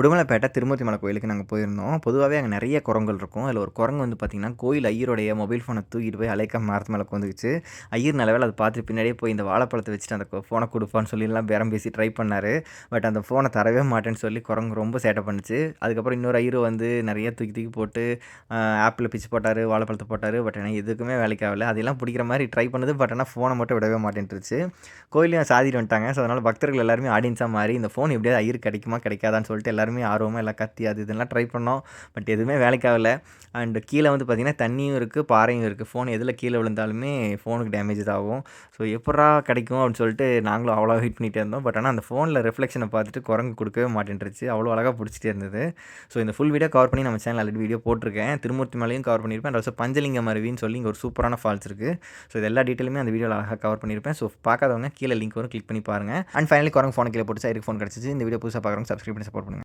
உடுமலைப்பேட்டை திருமூர்த்தி மலை கோயிலுக்கு நாங்கள் போயிருந்தோம். பொதுவாகவே அங்கே நிறைய குரங்கள் இருக்கும். அதில் ஒரு குரங்கு வந்து பார்த்திங்கன்னா கோயில் ஐயருடைய மொபைல் ஃபோனை தூக்கிட்டு போய் அலைக்கா மரத்து மேலே வந்துச்சு ஐயர் நல்லவேளை அதை பார்த்துட்டு பின்னாடியே போய் இந்த வாழைப்பழத்தை வச்சுட்டு அந்த ஃபோனை கொடுப்பான்னு சொல்லிலாம் பேரம் பேசி ட்ரை பண்ணார். பட் அந்த ஃபோனை தரவே மாட்டேன்னு சொல்லி குரங்கு ரொம்ப சேட்டை பண்ணுச்சு. அதுக்கப்புறம் இன்னொரு ஐயர் வந்து நிறைய தூக்கி தூக்கி போட்டு ஆப்பிள் பிச்சு போட்டார் வாழைப்பழத்தை போட்டார். பட் ஆனால் எதுக்குமே வேலைக்கு ஆகலை. அதெல்லாம் பிடிக்கிற மாதிரி ட்ரை பண்ணுது. பட் ஆனால் ஃபோனை மட்டும் விடவே மாட்டேன்ட்டுருச்சு கோயிலையும் சாதிட்டு வந்துட்டாங்க. ஸோ அதனால் பக்தர்கள் எல்லாருமே ஆடியன்ஸாக மாறி இந்த ஃபோன் எப்படியாவது ஐயர் கிடைக்குமா கிடைக்காதான்னு சொல்லிட்டு எல்லாருமே ஆர்வமாக எல்லாம் கத்தி அது இதெல்லாம் ட்ரை பண்ணோம். பட் எதுவுமே வேலைக்காகல அண்டு கீழே வந்து பார்த்திங்கன்னா தண்ணியும் இருக்குது பாறையும் இருக்குது ஃபோன் எதில் கீழே விழுந்தாலுமே ஃபோனுக்கு டேமேஜ் தான் ஆகும் ஸோ எப்படா கிடைக்கும் அப்படின்னு சொல்லிட்டு நாங்களும் அவ்வளோ வெயிட் பண்ணிகிட்டே இருந்தோம். பட் ஆனால் அந்த ஃபோனில் ரிஃப்ளெக்ஷனை பார்த்துட்டு குரங்கு கொடுக்கவே மாட்டேன்ருச்சு. அவ்வளோ அழகாக பிடிச்சிட்டே இருந்தது. ஸோ இந்த ஃபுல் வீடியோ கவர் பண்ணி நம்ம சேனல் ஆல்ரெடி வீடியோ போட்டிருக்கேன். திருமூர்த்தி மலையும் கவர் பண்ணியிருப்பேன் அண்ட் பஞ்சலிங்க மருவின்னு சொல்லி இங்கே ஒரு சூப்பரான ஃபால்ஸ் இருக்குது ஸோ இது எல்லா டீட்டெயிலுமே அந்த வீடியோவில் அழகாக கவர் பண்ணியிருப்பேன் ஸோ பார்க்காதவங்க கீழே லிங்க் வரும் கிளிக் பண்ணி பாருங்கள் அண்ட் ஃபைனலி குரங்கு ஃபோன் கீழே போட்டு சைடுக்கு ஃபோன் கிடச்சிச்சு. இந்த வீடியோ புதுசாக பார்க்குறவங்க சப்ஸ்கிரைப் பண்ணி சப்போர்ட் பண்ணுங்கள்